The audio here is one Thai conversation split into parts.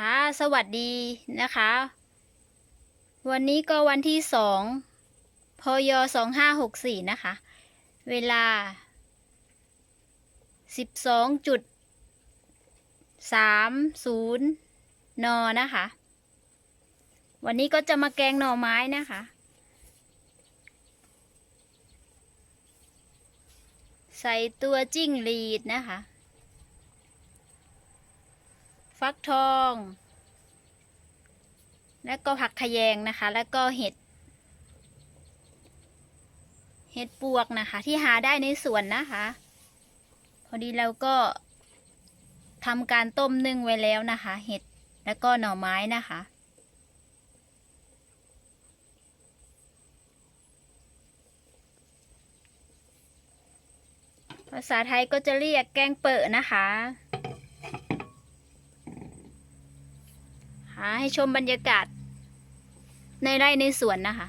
ค่ะ สวัสดีนะคะ วันนี้ก็วันที่สองพยสองห้าหกสี่นะคะ เวลาสิบสองจุดสามศูนย์นนะคะ วันนี้ก็จะมาแกงหน่อไม้นะคะ ใส่ตัวจิ้งหรีดนะคะ ฟักทอง แล้วก็ผักขยงนะคะ แล้วก็เห็ด เห็ดปวกนะคะ ที่หาได้ในสวนนะคะ พอดีเราก็ทำการต้มนึ่งไว้แล้วนะคะ เห็ดแล้วก็หน่อไม้นะคะภาษาไทยก็จะเรียกแกงเปิดนะคะ หา ให้ชมบรรยากาศ ในไร่ในสวนนะคะ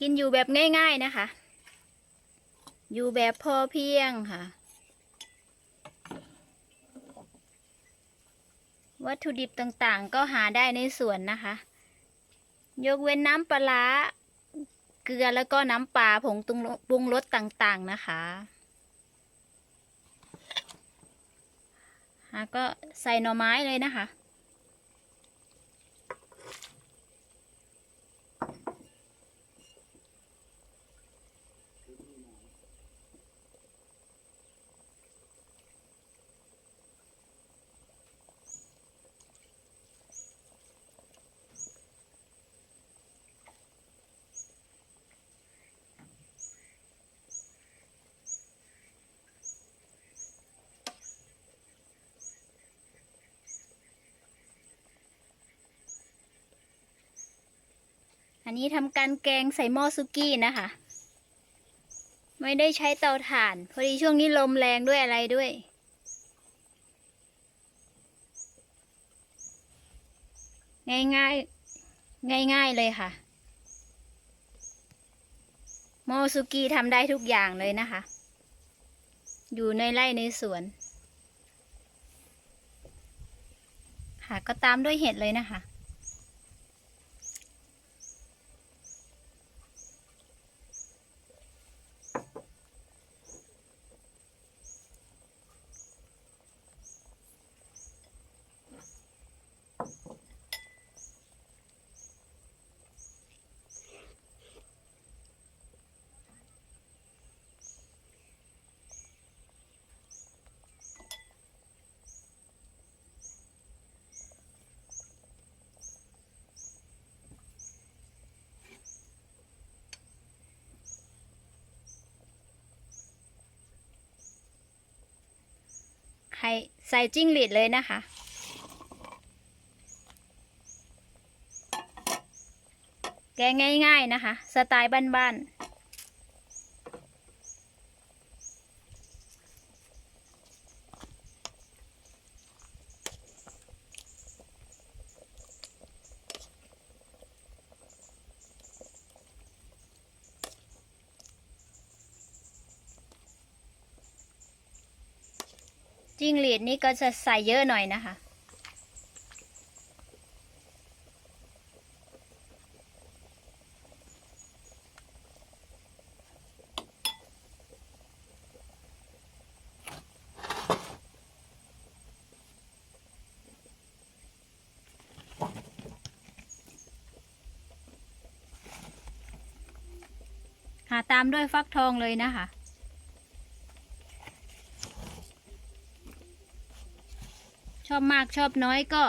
กินอยู่แบบง่าย ๆนะคะ อยู่แบบพอเพียงค่ะ วัตถุดิบต่างๆ ก็หาได้ในสวนนะคะ ยกเว้นน้ำปลาเกลือแล้วก็น้ำปลาผงปรุงรสต่างๆนะคะอะก็ใส่หน่อไม้เลยนะคะ อันนี้ทำการแกงใส่หม้อซุกี้นะคะ ไม่ได้ใช้เตาถ่าน พอดีช่วงนี้ลมแรงด้วยอะไรด้วย ง่ายง่ายง่ายง่ายเลยค่ะ หม้อซุกี้ทำได้ทุกอย่างเลยนะคะ อยู่ในไร่ในสวน ค่ะก็ตามด้วยเห็ดเลยนะคะ ใส่จิ้งหรีดเลยนะคะ แกงง่าย ๆนะคะ สไตล์บ้านๆจิ้งหรีดนี่ก็จะใส่เยอะหน่อยนะคะ หาตามด้วยฟักทองเลยนะคะ ชอบมากชอบน้อยก็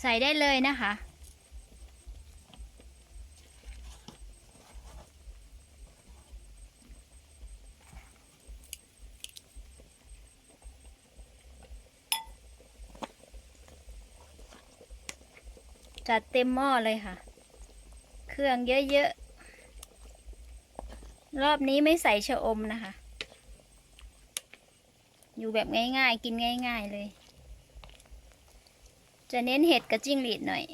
ใส่ได้เลยนะคะจัดเต็มหม้อเลยค่ะ เครื่องเยอะๆ รอบนี้ไม่ใส่ชะอมนะคะ อยู่แบบง่ายๆ กินง่าย ๆเลย จะเน้นเห็ดกับจิ้งหรีดหน่อย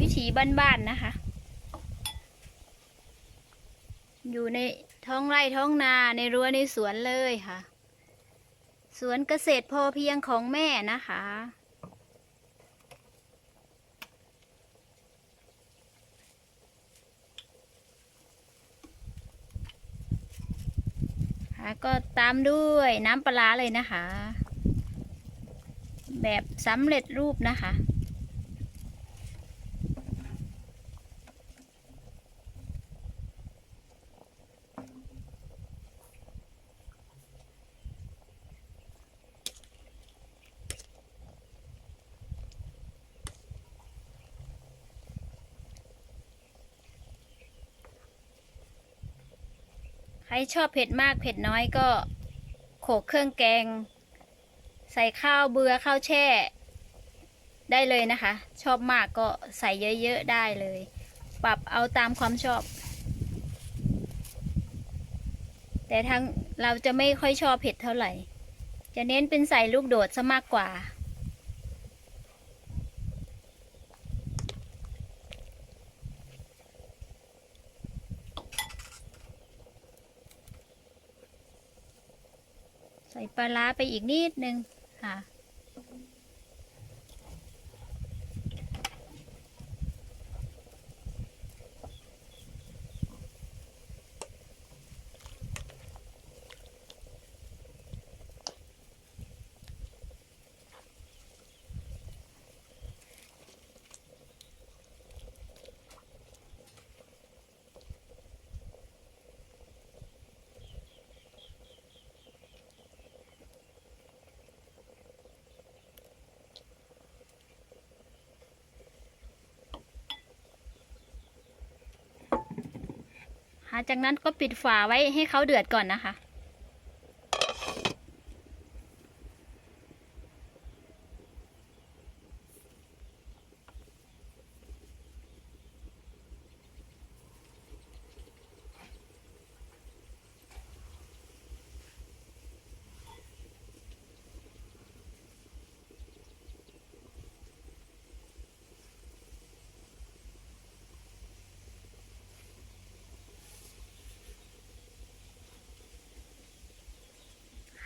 วิถีบ้านๆนะคะ อยู่ในท้องไร่ท้องนาในรั้วในสวนเลยค่ะ สวนเกษตรพอเพียงของแม่นะคะ ก็ตามด้วยน้ำปลาร้าเลยนะคะ แบบสำเร็จรูปนะคะ ชอบเผ็ดมากเผ็ดน้อยก็โขลกเครื่องแกง ใส่ข้าวเบื่อข้าวแช่ ได้เลยนะคะ ชอบมากก็ใส่เยอะๆได้เลย ปรับเอาตามความชอบ แต่ทั้งเราจะไม่ค่อยชอบเผ็ดเท่าไหร่ จะเน้นเป็นใส่ลูกโดดซะมากกว่า ใส่ปลาร้าไปอีกนิดนึงค่ะ จากนั้นก็ปิดฝาไว้ให้เขาเดือดก่อนนะคะ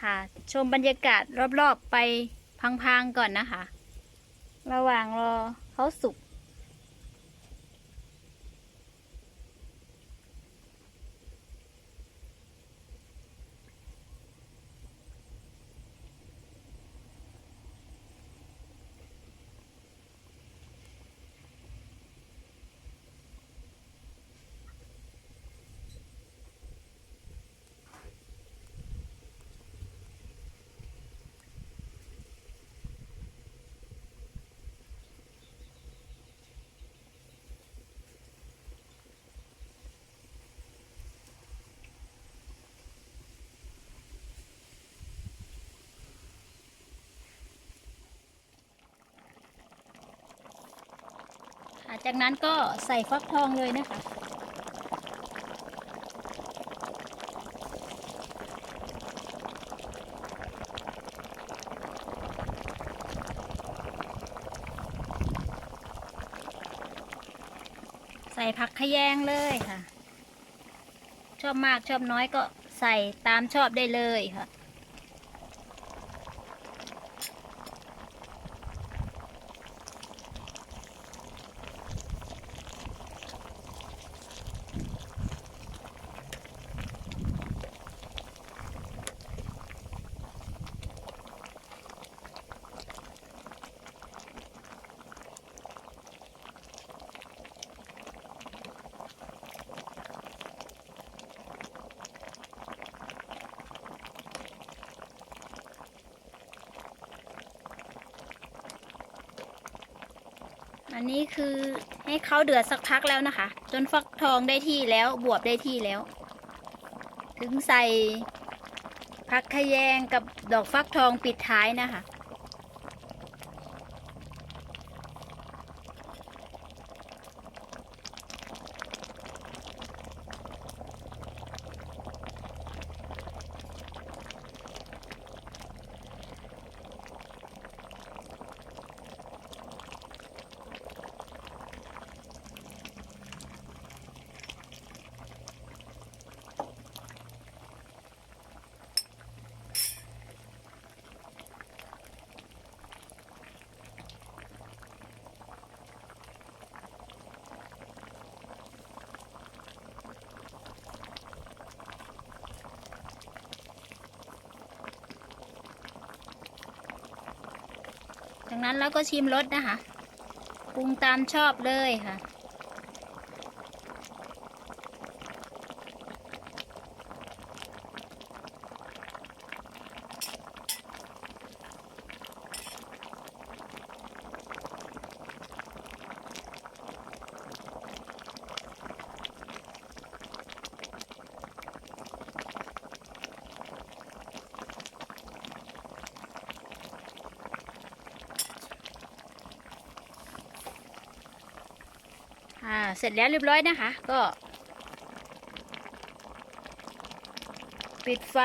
ค่ะ ชมบรรยากาศรอบๆไปพังๆก่อนนะคะ ระหว่างรอเขาสุก จากนั้นก็ใส่ฟักทองเลยนะคะ ใส่ผักขยงเลยค่ะ ชอบมากชอบน้อยก็ใส่ตามชอบได้เลยค่ะ อันนี้คือให้เขาเดือดสักพักแล้วนะคะ จนฟักทองได้ที่แล้วบวบได้ที่แล้ว ถึงใส่ผักขยงกับดอกฟักทองปิดท้ายนะคะ จากนั้นเราก็ชิมรสนะคะปรุงตามชอบเลยค่ะ อ่าเสร็จแล้วเรียบร้อยนะคะ ก็ ปิดไฟ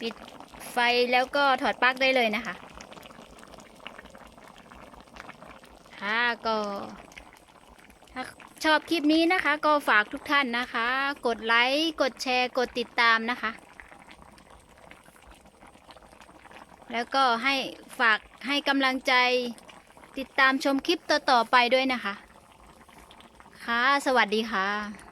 ปิดไฟแล้วก็ถอดปลั๊กได้เลยนะคะค่ะ ก็ถ้าชอบคลิปนี้นะคะ ก็ฝากทุกท่านนะคะ กดไลค์กดแชร์กดติดตามนะคะ แล้วก็ให้ฝากให้กำลังใจ ติดตามชมคลิปต่อๆไปด้วยนะคะ ค่ะ สวัสดีค่ะ